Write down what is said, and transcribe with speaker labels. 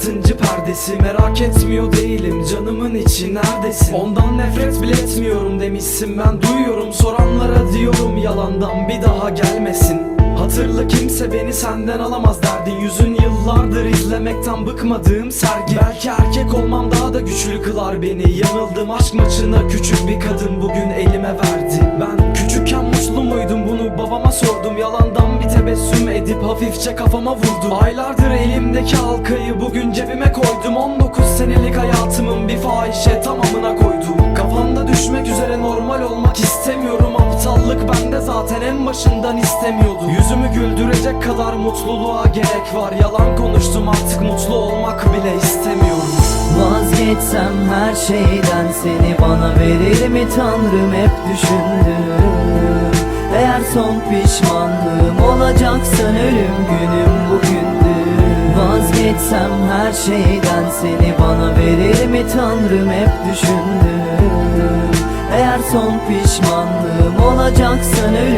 Speaker 1: altıncı perdesi. Merak etmiyor değilim canımın içi neredesin? Ondan nefret bile etmiyorum demişsin. Ben duyuyorum Soranlara diyorum yalandan bir daha gelmesin. Hatırla kimse beni senden alamaz derdin Yüzün yıllardır izlemekten bıkmadığım sergi. Belki erkek olmam daha da güçlü kılar beni. Yanıldım aşk maçına küçük bir kadın bugün elime verdi. Ben küçükken mutlu muydum? Bunu babama sordum. Yalandan tebessüm edip hafifçe kafama vurdu Aylardır elimdeki halkayı bugün cebime koydum. 19 senelik hayatımın bir fahişe tamamına koydum. Kafamda düşmek üzere normal olmak istemiyorum. Aptallık bende zaten en başından istemiyordu Yüzümü güldürecek kadar mutluluğa gerek var. Yalan konuştum artık mutlu olmak bile istemiyorum.
Speaker 2: Vazgeçsem her şeyden seni bana verir mi tanrım? Hep düşündüm son pişmanlığım olacaksan ölüm günüm bugündü Vazgeçsem her şeyden seni bana verir mi tanrım hep düşündüm. Eğer son pişmanlığım olacaksan ölüm